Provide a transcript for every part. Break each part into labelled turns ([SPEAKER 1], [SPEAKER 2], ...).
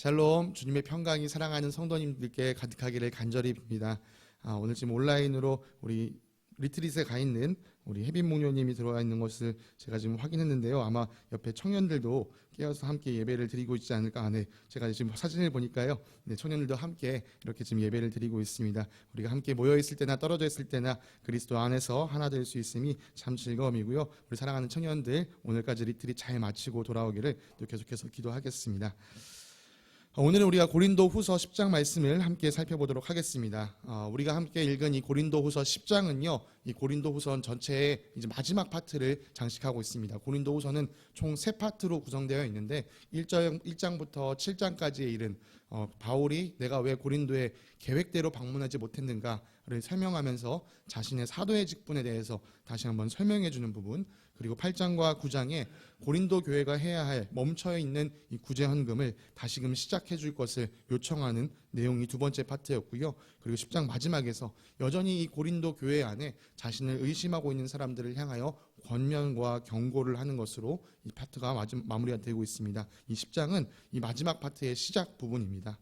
[SPEAKER 1] 샬롬 주님의 평강이 사랑하는 성도님들께 가득하기를 간절히 빕니다. 아, 오늘 지금 온라인으로 우리 리트릿에 가 있는 우리 혜빈 목녀님이 들어와 있는 것을 제가 지금 확인했는데요. 아마 옆에 청년들도 깨어서 함께 예배를 드리고 있지 않을까. 아, 네. 제가 지금 사진을 보니까요. 네, 청년들도 함께 이렇게 지금 예배를 드리고 있습니다. 우리가 함께 모여 있을 때나 떨어져 있을 때나 그리스도 안에서 하나 될 수 있음이 참 즐거움이고요. 우리 사랑하는 청년들 오늘까지 리트릿 잘 마치고 돌아오기를 또 계속해서 기도하겠습니다. 오늘은 우리가 고린도 후서 10장 말씀을 함께 살펴보도록 하겠습니다. 어, 우리가 함께 읽은 이 고린도 후서 10장은요, 이 고린도 후서 전체의 이제 마지막 파트를 장식하고 있습니다. 고린도 후서는 총세 파트로 구성되어 있는데 1장, 1장부터 7장까지에 이른 어, 바울이 내가 왜 고린도에 계획대로 방문하지 못했는가를 설명하면서 자신의 사도의 직분에 대해서 다시 한번 설명해 주는 부분, 그리고 8장과 9장에 고린도 교회가 해야 할 멈춰 있는 이 구제 헌금을 다시금 시작해 줄 것을 요청하는 내용이 두 번째 파트였고요. 그리고 10장 마지막에서 여전히 이 고린도 교회 안에 자신을 의심하고 있는 사람들을 향하여 권면과 경고를 하는 것으로 이 파트가 마무리가 되고 있습니다. 이 10장은 이 마지막 파트의 시작 부분입니다.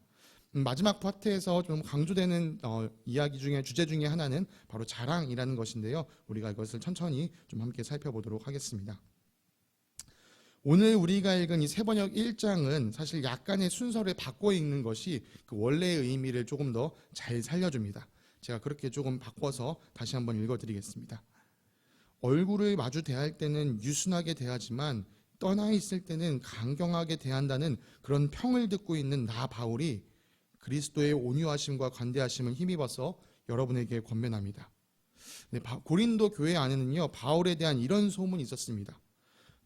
[SPEAKER 1] 음, 마지막 파트에서 좀 강조되는 어, 이야기 중에 주제 중에 하나는 바로 자랑이라는 것인데요. 우리가 이것을 천천히 좀 함께 살펴보도록 하겠습니다. 오늘 우리가 읽은 이 세번역 1장은 사실 약간의 순서를 바꿔 읽는 것이 그 원래의 의미를 조금 더 잘 살려줍니다. 제가 그렇게 조금 바꿔서 다시 한번 읽어드리겠습니다. 얼굴을 마주 대할 때는 유순하게 대하지만 떠나 있을 때는 강경하게 대한다는 그런 평을 듣고 있는 나 바울이 그리스도의 온유하심과 관대하심을 힘입어서 여러분에게 권면합니다. 네, 고린도 교회 안에는요 바울에 대한 이런 소문이 있었습니다.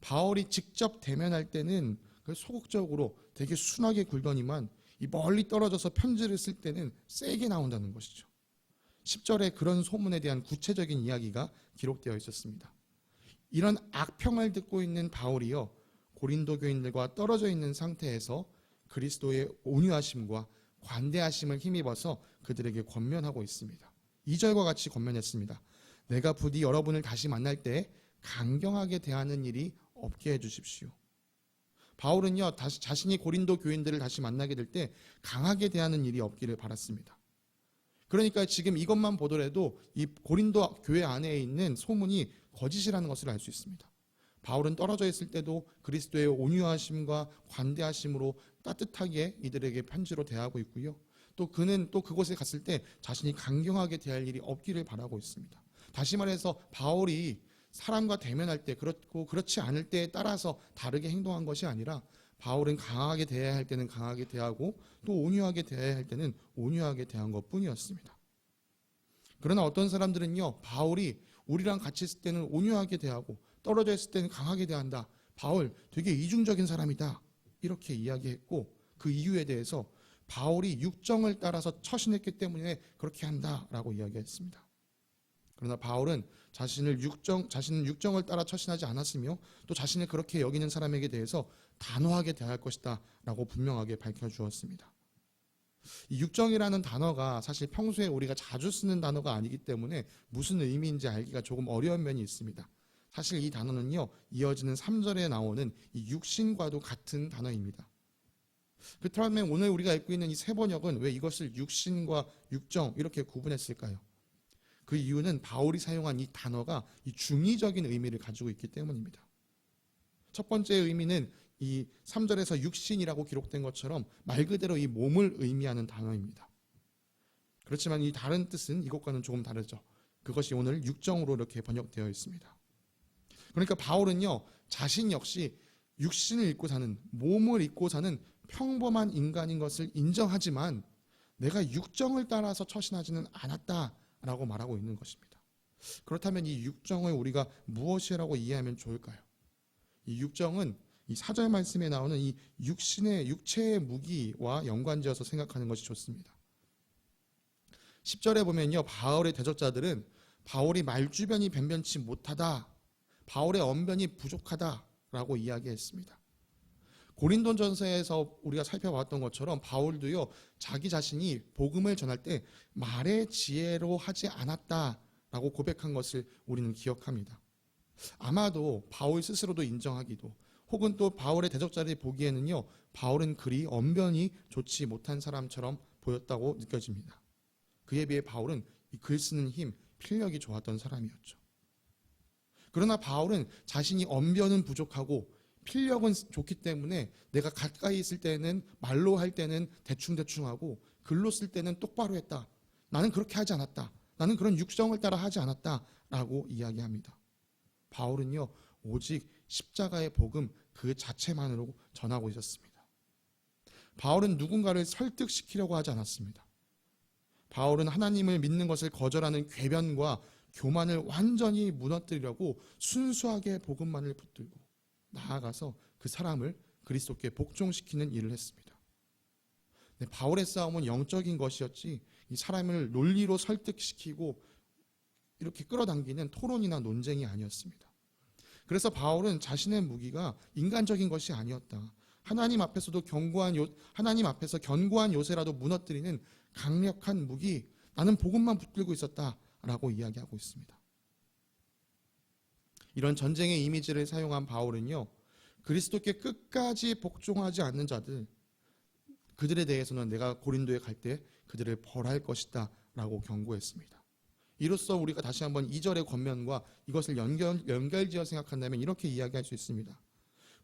[SPEAKER 1] 바울이 직접 대면할 때는 그 소극적으로 되게 순하게 굴더니만 이 멀리 떨어져서 편지를 쓸 때는 세게 나온다는 것이죠. 10절에 그런 소문에 대한 구체적인 이야기가 기록되어 있었습니다. 이런 악평을 듣고 있는 바울이요 고린도 교인들과 떨어져 있는 상태에서 그리스도의 온유하심과 관대하심을 힘입어서 그들에게 권면하고 있습니다. 2절과 같이 권면했습니다. 내가 부디 여러분을 다시 만날 때 강경하게 대하는 일이 없게 해 주십시오. 바울은요, 다시 자신이 고린도 교인들을 다시 만나게 될 때 강하게 대하는 일이 없기를 바랐습니다. 그러니까 지금 이것만 보더라도 이 고린도 교회 안에 있는 소문이 거짓이라는 것을 알 수 있습니다. 바울은 떨어져 있을 때도 그리스도의 온유하심과 관대하심으로 따뜻하게 이들에게 편지로 대하고 있고요. 또 그는 또 그곳에 갔을 때 자신이 강경하게 대할 일이 없기를 바라고 있습니다. 다시 말해서 바울이 사람과 대면할 때 그렇고 그렇지 않을 때에 따라서 다르게 행동한 것이 아니라 바울은 강하게 대해야 할 때는 강하게 대하고 또 온유하게 대해야 할 때는 온유하게 대한 것 뿐이었습니다. 그러나 어떤 사람들은요, 바울이 우리랑 같이 있을 때는 온유하게 대하고 떨어져 있을 때는 강하게 대한다. 바울 되게 이중적인 사람이다. 이렇게 이야기했고 그 이유에 대해서 바울이 육정을 따라서 처신했기 때문에 그렇게 한다라고 이야기했습니다. 그러나 바울은 자신을 육정 자신은 육정을 따라 처신하지 않았으며 또 자신을 그렇게 여기는 사람에게 대해서 단호하게 대할 것이다라고 분명하게 밝혀 주었습니다. 이 육정이라는 단어가 사실 평소에 우리가 자주 쓰는 단어가 아니기 때문에 무슨 의미인지 알기가 조금 어려운 면이 있습니다. 사실 이 단어는요, 이어지는 3절에 나오는 이 육신과도 같은 단어입니다. 그렇다면 오늘 우리가 읽고 있는 이 세 번역은 왜 이것을 육신과 육정 이렇게 구분했을까요? 그 이유는 바울이 사용한 이 단어가 이 중의적인 의미를 가지고 있기 때문입니다. 첫 번째 의미는 이 3절에서 육신이라고 기록된 것처럼 말 그대로 이 몸을 의미하는 단어입니다. 그렇지만 이 다른 뜻은 이것과는 조금 다르죠. 그것이 오늘 육정으로 이렇게 번역되어 있습니다. 그러니까 바울은요, 자신 역시 육신을 입고 사는, 몸을 입고 사는 평범한 인간인 것을 인정하지만 내가 육정을 따라서 처신하지는 않았다라고 말하고 있는 것입니다. 그렇다면 이 육정을 우리가 무엇이라고 이해하면 좋을까요? 이 육정은 이 사절 말씀에 나오는 이 육신의 육체의 무기와 연관지어서 생각하는 것이 좋습니다. 10절에 보면요. 바울의 대적자들은 바울이 말주변이 변변치 못하다 바울의 언변이 부족하다라고 이야기했습니다. 고린도전서에서 우리가 살펴봤던 것처럼 바울도요 자기 자신이 복음을 전할 때 말의 지혜로 하지 않았다라고 고백한 것을 우리는 기억합니다. 아마도 바울 스스로도 인정하기도 혹은 또 바울의 대적자들이 보기에는요, 바울은 그리 언변이 좋지 못한 사람처럼 보였다고 느껴집니다. 그에 비해 바울은 이글 쓰는 힘, 필력이 좋았던 사람이었죠. 그러나 바울은 자신이 언변은 부족하고 필력은 좋기 때문에 내가 가까이 있을 때는 말로 할 때는 대충대충 하고 글로 쓸 때는 똑바로 했다. 나는 그렇게 하지 않았다. 나는 그런 육정을 따라 하지 않았다. 라고 이야기합니다. 바울은요, 오직 십자가의 복음 그 자체만으로 전하고 있었습니다. 바울은 누군가를 설득시키려고 하지 않았습니다. 바울은 하나님을 믿는 것을 거절하는 궤변과 교만을 완전히 무너뜨리려고 순수하게 복음만을 붙들고 나아가서 그 사람을 그리스도께 복종시키는 일을 했습니다. 네, 바울의 싸움은 영적인 것이었지 이 사람을 논리로 설득시키고 이렇게 끌어당기는 토론이나 논쟁이 아니었습니다. 그래서 바울은 자신의 무기가 인간적인 것이 아니었다. 하나님 앞에서도 견고한 요, 하나님 앞에서 견고한 요새라도 무너뜨리는 강력한 무기 나는 복음만 붙들고 있었다 라고 이야기하고 있습니다. 이런 전쟁의 이미지를 사용한 바울은요. 그리스도께 끝까지 복종하지 않는 자들 그들에 대해서는 내가 고린도에 갈 때 그들을 벌할 것이다 라고 경고했습니다. 이로써 우리가 다시 한번 2절의 권면과 이것을 연결, 연결지어 생각한다면 이렇게 이야기할 수 있습니다.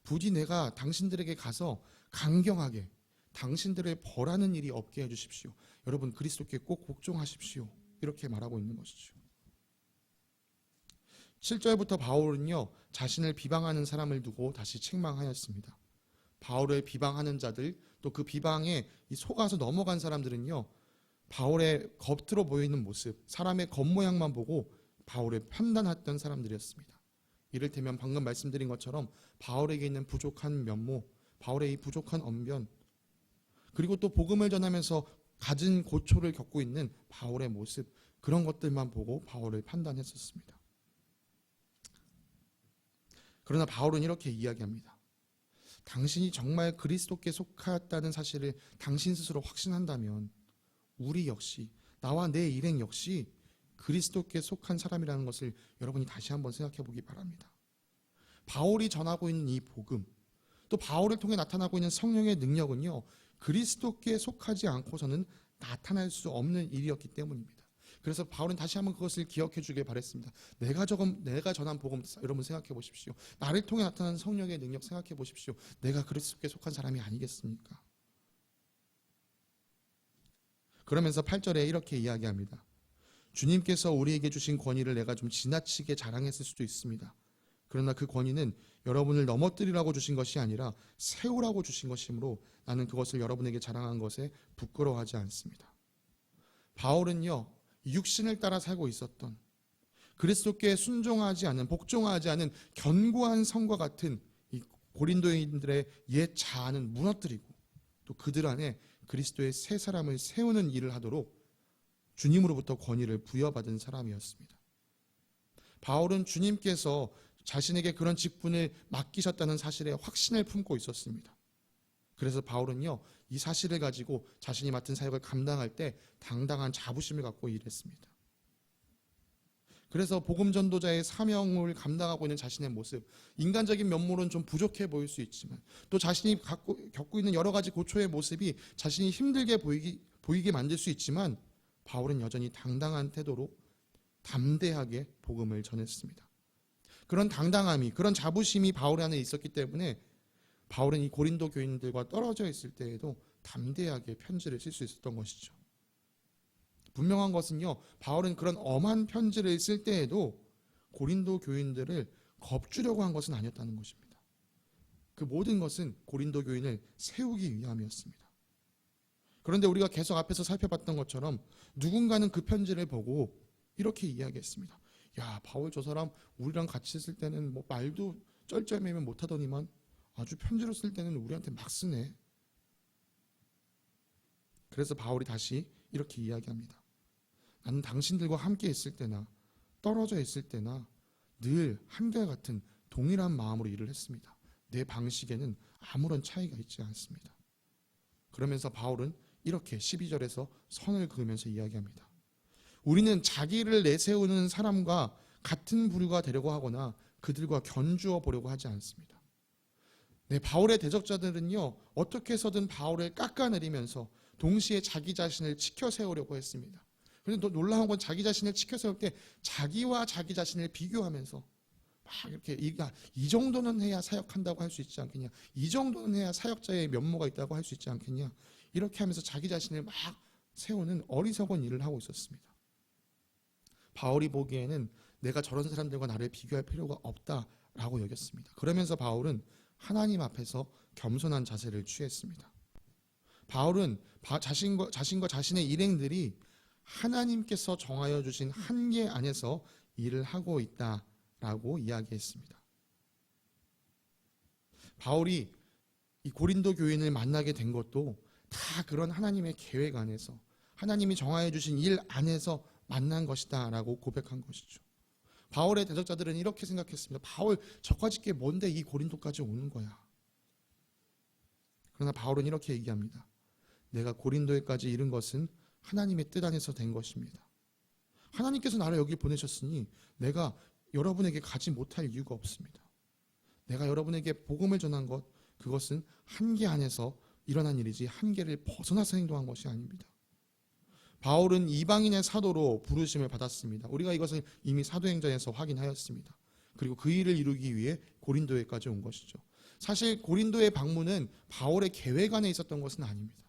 [SPEAKER 1] 부디 내가 당신들에게 가서 강경하게 당신들을 벌하는 일이 없게 해주십시오. 여러분 그리스도께 꼭 복종하십시오. 이렇게 말하고 있는 것이죠. 7절부터 바울은요 자신을 비방하는 사람을 두고 다시 책망하였습니다. 바울을 비방하는 자들 또 그 비방에 속아서 넘어간 사람들은요 바울의 겉으로 보이는 모습, 사람의 겉모양만 보고 바울을 판단했던 사람들이었습니다. 이를테면 방금 말씀드린 것처럼 바울에게 있는 부족한 면모, 바울의 이 부족한 언변, 그리고 또 복음을 전하면서 갖은 고초를 겪고 있는 바울의 모습, 그런 것들만 보고 바울을 판단했었습니다. 그러나 바울은 이렇게 이야기합니다. 당신이 정말 그리스도께 속하였다는 사실을 당신 스스로 확신한다면 우리 역시 나와 내 일행 역시 그리스도께 속한 사람이라는 것을 여러분이 다시 한번 생각해 보기 바랍니다. 바울이 전하고 있는 이 복음, 또 바울을 통해 나타나고 있는 성령의 능력은요, 그리스도께 속하지 않고서는 나타날 수 없는 일이었기 때문입니다. 그래서 바울은 다시 한번 그것을 기억해 주길 바랬습니다. 내가 적은 내가 전한 복음 여러분 생각해 보십시오. 나를 통해 나타난 성령의 능력 생각해 보십시오. 내가 그리스도께 속한 사람이 아니겠습니까? 그러면서 8절에 이렇게 이야기합니다. 주님께서 우리에게 주신 권위를 내가 좀 지나치게 자랑했을 수도 있습니다. 그러나 그 권위는 여러분을 넘어뜨리라고 주신 것이 아니라 세우라고 주신 것이므로 나는 그것을 여러분에게 자랑한 것에 부끄러워하지 않습니다. 바울은요, 육신을 따라 살고 있었던 그리스도께 순종하지 않은 복종하지 않은 견고한 성과 같은 이 고린도인들의 옛 자아는 무너뜨리고 또 그들 안에 그리스도의 새 사람을 세우는 일을 하도록 주님으로부터 권위를 부여받은 사람이었습니다. 바울은 주님께서 자신에게 그런 직분을 맡기셨다는 사실에 확신을 품고 있었습니다. 그래서 바울은요, 이 사실을 가지고 자신이 맡은 사역을 감당할 때 당당한 자부심을 갖고 일했습니다. 그래서 복음 전도자의 사명을 감당하고 있는 자신의 모습, 인간적인 면모는 좀 부족해 보일 수 있지만 또 자신이 갖고 겪고 있는 여러 가지 고초의 모습이 자신이 힘들게 보이기, 보이게 만들 수 있지만 바울은 여전히 당당한 태도로 담대하게 복음을 전했습니다. 그런 당당함이, 그런 자부심이 바울 안에 있었기 때문에 바울은 이 고린도 교인들과 떨어져 있을 때에도 담대하게 편지를 쓸 수 있었던 것이죠. 분명한 것은요, 바울은 그런 엄한 편지를 쓸 때에도 고린도 교인들을 겁주려고 한 것은 아니었다는 것입니다. 그 모든 것은 고린도 교인을 세우기 위함이었습니다. 그런데 우리가 계속 앞에서 살펴봤던 것처럼 누군가는 그 편지를 보고 이렇게 이야기했습니다. 야, 바울 저 사람 우리랑 같이 있을 때는 뭐 말도 쩔쩔매면 못하더니만 아주 편지로 쓸 때는 우리한테 막 쓰네. 그래서 바울이 다시 이렇게 이야기합니다. 나는 당신들과 함께 있을 때나 떨어져 있을 때나 늘 한결 같은 동일한 마음으로 일을 했습니다. 내 방식에는 아무런 차이가 있지 않습니다. 그러면서 바울은 이렇게 12절에서 선을 그으면서 이야기합니다. 우리는 자기를 내세우는 사람과 같은 부류가 되려고 하거나 그들과 견주어 보려고 하지 않습니다. 네, 바울의 대적자들은요, 어떻게 해서든 바울을 깎아내리면서 동시에 자기 자신을 지켜 세우려고 했습니다. 그런데 또 놀라운 건 자기 자신을 지켜 세울 때 자기와 자기 자신을 비교하면서 막 이렇게 이, 야, 이 정도는 해야 사역한다고 할 수 있지 않겠냐. 이 정도는 해야 사역자의 면모가 있다고 할 수 있지 않겠냐. 이렇게 하면서 자기 자신을 막 세우는 어리석은 일을 하고 있었습니다. 바울이 보기에는 내가 저런 사람들과 나를 비교할 필요가 없다라고 여겼습니다. 그러면서 바울은 하나님 앞에서 겸손한 자세를 취했습니다. 바울은 바- 자신과, 자신과 자신의 일행들이 하나님께서 정하여 주신 한계 안에서 일을 하고 있다라고 이야기했습니다. 바울이 이 고린도 교인을 만나게 된 것도 다 그런 하나님의 계획 안에서 하나님이 정하여 주신 일 안에서 만난 것이다라고 고백한 것이죠. 바울의 대적자들은 이렇게 생각했습니다. 바울 저까지 게 뭔데 이 고린도까지 오는 거야. 그러나 바울은 이렇게 얘기합니다. 내가 고린도에까지 이른 것은 하나님의 뜻 안에서 된 것입니다. 하나님께서 나를 여기 보내셨으니 내가 여러분에게 가지 못할 이유가 없습니다. 내가 여러분에게 복음을 전한 것 그것은 한계 안에서 일어난 일이지 한계를 벗어나서 행동한 것이 아닙니다. 바울은 이방인의 사도로 부르심을 받았습니다. 우리가 이것을 이미 사도행전에서 확인하였습니다. 그리고 그 일을 이루기 위해 고린도에까지 온 것이죠. 사실 고린도의 방문은 바울의 계획 안에 있었던 것은 아닙니다.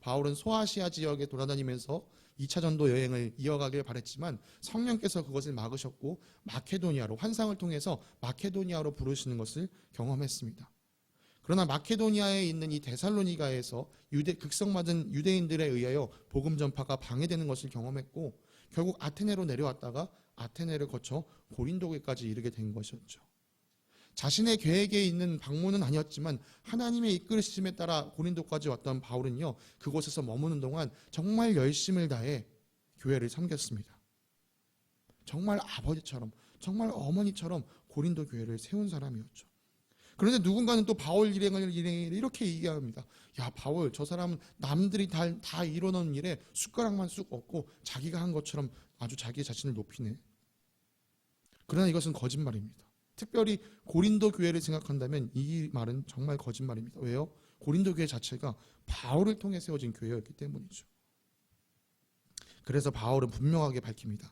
[SPEAKER 1] 바울은 소아시아 지역에 돌아다니면서 2차 전도 여행을 이어가길 바랬지만 성령께서 그것을 막으셨고 마케도니아로 환상을 통해서 마케도니아로 부르시는 것을 경험했습니다. 그러나 마케도니아에 있는 이 데살로니가에서 유대 극성맞은 유대인들에 의하여 복음 전파가 방해되는 것을 경험했고 결국 아테네로 내려왔다가 아테네를 거쳐 고린도에까지 이르게 된 것이었죠. 자신의 계획에 있는 방문은 아니었지만 하나님의 이끌으심에 따라 고린도까지 왔던 바울은요 그곳에서 머무는 동안 정말 열심을 다해 교회를 섬겼습니다. 정말 아버지처럼 정말 어머니처럼 고린도 교회를 세운 사람이었죠. 그런데 누군가는 또 바울 일행을 일행을 이렇게 얘기합니다. 야 바울 저 사람은 남들이 다, 다 이뤄놓은 일에 숟가락만 쑥 얻고 자기가 한 것처럼 아주 자기 자신을 높이네. 그러나 이것은 거짓말입니다. 특별히 고린도 교회를 생각한다면 이 말은 정말 거짓말입니다. 왜요? 고린도 교회 자체가 바울을 통해 세워진 교회였기 때문이죠. 그래서 바울은 분명하게 밝힙니다.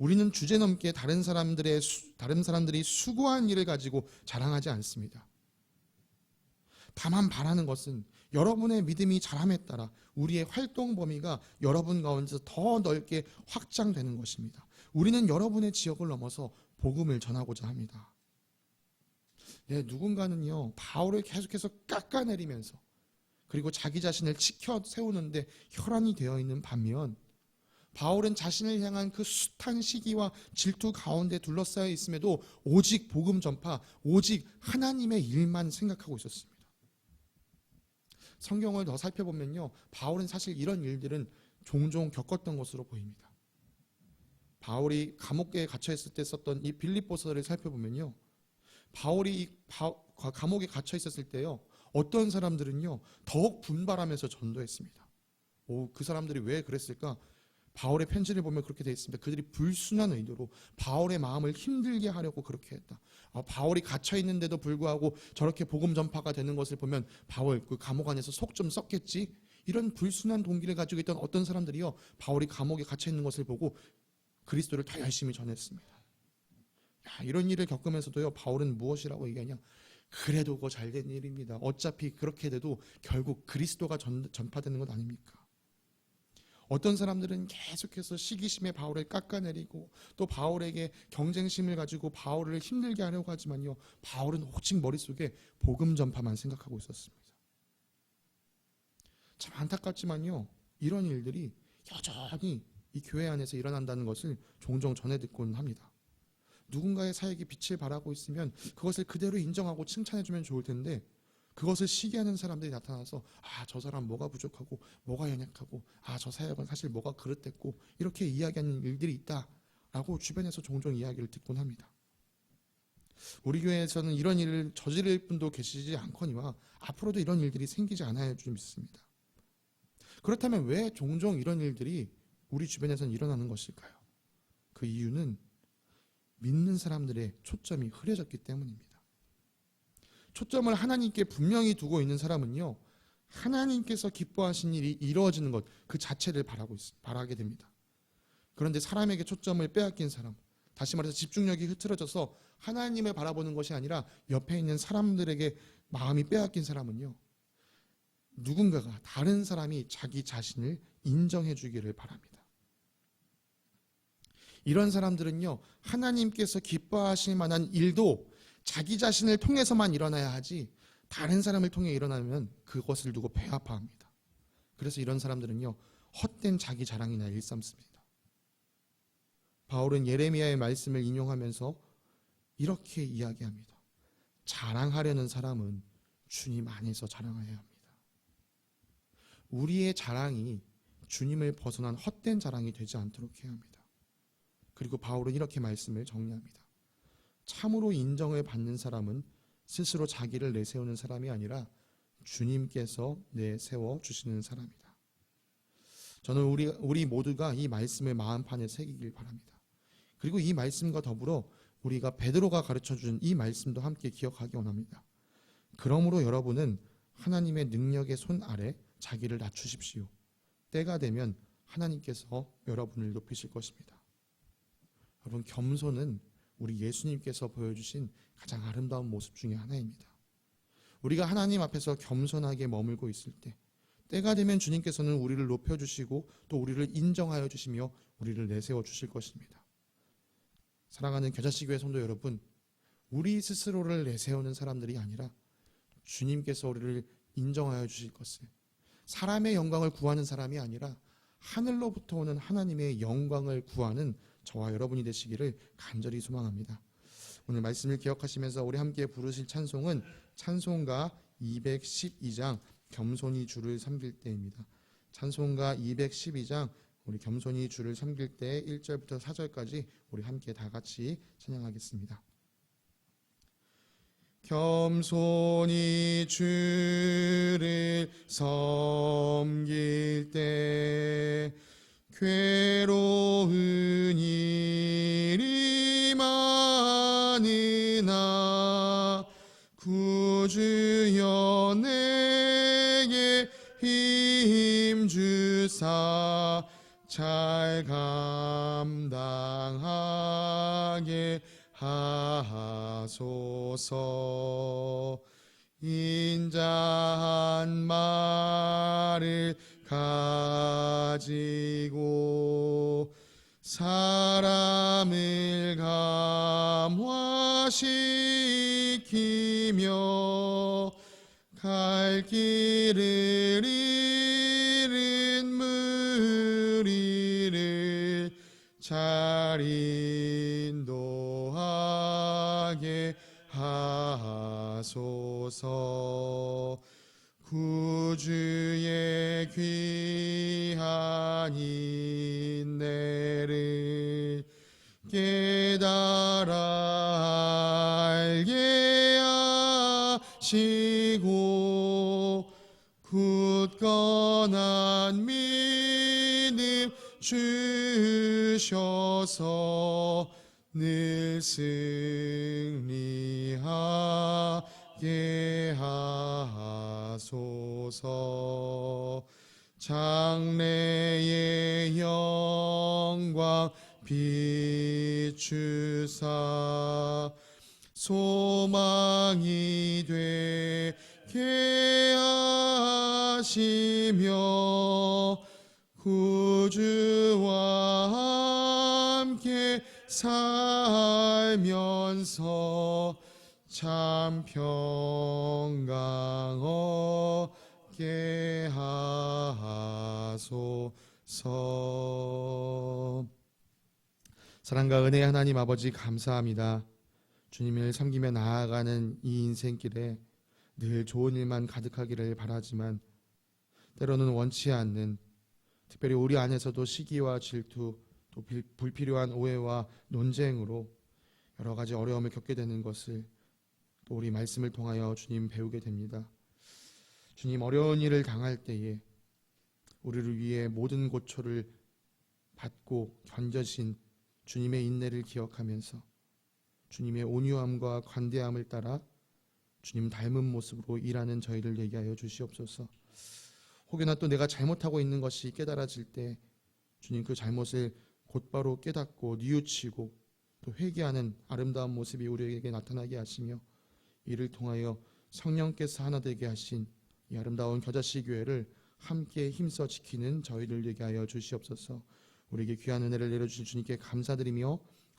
[SPEAKER 1] 우리는 주제 넘게 다른 사람들의 수- 다른 사람들이 수고한 일을 가지고 자랑하지 않습니다. 다만 바라는 것은 여러분의 믿음이 자람에 따라 우리의 활동 범위가 여러분 가운데서 더 넓게 확장되는 것입니다. 우리는 여러분의 지역을 넘어서 복음을 전하고자 합니다. 네, 누군가는요, 바울을 계속해서 깎아내리면서 그리고 자기 자신을 지켜 세우는데 혈안이 되어 있는 반면 바울은 자신을 향한 그 숱한 시기와 질투 가운데 둘러싸여 있음에도 오직 복음 전파, 오직 하나님의 일만 생각하고 있었습니다. 성경을 더 살펴보면요, 바울은 사실 이런 일들은 종종 겪었던 것으로 보입니다. 바울이 감옥에 갇혀 있을 때 썼던 이 빌립보서를 살펴보면요, 바울이 이 바- 감옥에 갇혀 있었을 때요, 어떤 사람들은요 더욱 분발하면서 전도했습니다. 오, 그 사람들이 왜 그랬을까? 바울의 편지를 보면 그렇게 되어 있습니다. 그들이 불순한 의도로 바울의 마음을 힘들게 하려고 그렇게 했다. 아, 바울이 갇혀 있는데도 불구하고 저렇게 복음 전파가 되는 것을 보면 바울 그 감옥 안에서 속 좀 썩겠지. 이런 불순한 동기를 가지고 있던 어떤 사람들이요 바울이 감옥에 갇혀 있는 것을 보고 그리스도를 더 열심히 전했습니다. 야, 이런 일을 겪으면서도요 바울은 무엇이라고 얘기하냐? 그래도 그거 잘된 일입니다. 어차피 그렇게 돼도 결국 그리스도가 전, 전파되는 것 아닙니까? 어떤 사람들은 계속해서 시기심에 바울을 깎아내리고 또 바울에게 경쟁심을 가지고 바울을 힘들게 하려고 하지만요. 바울은 오직 머릿속에 복음 전파만 생각하고 있었습니다. 참 안타깝지만요. 이런 일들이 여전히 이 교회 안에서 일어난다는 것을 종종 전해 듣곤 합니다. 누군가의 사역이 빛을 발하고 있으면 그것을 그대로 인정하고 칭찬해주면 좋을 텐데 그것을 시기하는 사람들이 나타나서 아 저 사람 뭐가 부족하고 뭐가 연약하고 아 저 사역은 사실 뭐가 그릇됐고 이렇게 이야기하는 일들이 있다라고 주변에서 종종 이야기를 듣곤 합니다. 우리 교회에서는 이런 일을 저지를 분도 계시지 않거니와 앞으로도 이런 일들이 생기지 않아야 좀 믿습니다. 그렇다면 왜 종종 이런 일들이 우리 주변에서는 일어나는 것일까요? 그 이유는 믿는 사람들의 초점이 흐려졌기 때문입니다. 초점을 하나님께 분명히 두고 있는 사람은요. 하나님께서 기뻐하신 일이 이루어지는 것 그 자체를 바라고 있, 바라게 됩니다. 그런데 사람에게 초점을 빼앗긴 사람, 다시 말해서 집중력이 흐트러져서 하나님을 바라보는 것이 아니라 옆에 있는 사람들에게 마음이 빼앗긴 사람은요. 누군가가 다른 사람이 자기 자신을 인정해 주기를 바랍니다. 이런 사람들은요. 하나님께서 기뻐하실 만한 일도 자기 자신을 통해서만 일어나야 하지 다른 사람을 통해 일어나면 그것을 두고 배아파합니다. 그래서 이런 사람들은요. 헛된 자기 자랑이나 일삼습니다. 바울은 예레미야의 말씀을 인용하면서 이렇게 이야기합니다. 자랑하려는 사람은 주님 안에서 자랑해야 합니다. 우리의 자랑이 주님을 벗어난 헛된 자랑이 되지 않도록 해야 합니다. 그리고 바울은 이렇게 말씀을 정리합니다. 참으로 인정을 받는 사람은 스스로 자기를 내세우는 사람이 아니라 주님께서 내세워 주시는 사람이다. 저는 우리 우리 모두가 이 말씀을 마음판에 새기길 바랍니다. 그리고 이 말씀과 더불어 우리가 베드로가 가르쳐 준 이 말씀도 함께 기억하기 원합니다. 그러므로 여러분은 하나님의 능력의 손 아래 자기를 낮추십시오. 때가 되면 하나님께서 여러분을 높이실 것입니다. 여러분 겸손은 우리 예수님께서 보여주신 가장 아름다운 모습 중의 하나입니다. 우리가 하나님 앞에서 겸손하게 머물고 있을 때 때가 되면 주님께서는 우리를 높여 주시고 또 우리를 인정하여 주시며 우리를 내세워 주실 것입니다. 사랑하는 겨자씨교회 성도 여러분, 우리 스스로를 내세우는 사람들이 아니라 주님께서 우리를 인정하여 주실 것을 사람의 영광을 구하는 사람이 아니라 하늘로부터 오는 하나님의 영광을 구하는 저와 여러분이 되시기를 간절히 소망합니다. 오늘 말씀을 기억하시면서 우리 함께 부르실 찬송은 찬송가 212장 겸손히 주를 섬길 때입니다. 찬송가 212장 우리 겸손히 주를 섬길 때 1절부터 4절까지 우리 함께 다 같이 찬양하겠습니다. 겸손히 주를 섬길 때 괴 감화시키며 갈 길을 잃은 무리를 잘 인도하게 하소서. 구주의 귀한 인내를 깨달아 하시고 굳건한 믿음 주셔서 늘 승리하게 하소서. 장래의 영광 비추사 소망이 되게 하시며 구주와 함께 살면서 참 평강 얻게 하소서 사랑과 은혜의 하나님 아버지 감사합니다. 주님을 섬기며 나아가는 이 인생길에 늘 좋은 일만 가득하기를 바라지만 때로는 원치 않는 특별히 우리 안에서도 시기와 질투 또 빌- 불필요한 오해와 논쟁으로 여러 가지 어려움을 겪게 되는 것을 또 우리 말씀을 통하여 주님 배우게 됩니다. 주님 어려운 일을 당할 때에 우리를 위해 모든 고초를 받고 견뎌진 주님의 인내를 기억하면서 주님의 온유함과 관대함을 따라 주님 닮은 모습으로 일하는 저희를 얘기하여 주시옵소서. 혹여나 또 내가 잘못하고 있는 것이 깨달아질 때 주님 그 잘못을 곧바로 깨닫고 뉘우치고 또 회개하는 아름다운 모습이 우리에게 나타나게 하시며 이를 통하여 성령께서 하나 되게 하신 이 아름다운 겨자씨 교회를 함께 힘써 지키는 저희를 얘기하여 주시옵소서. 우리에게 귀한 은혜를 내려주신 주님께 감사드리며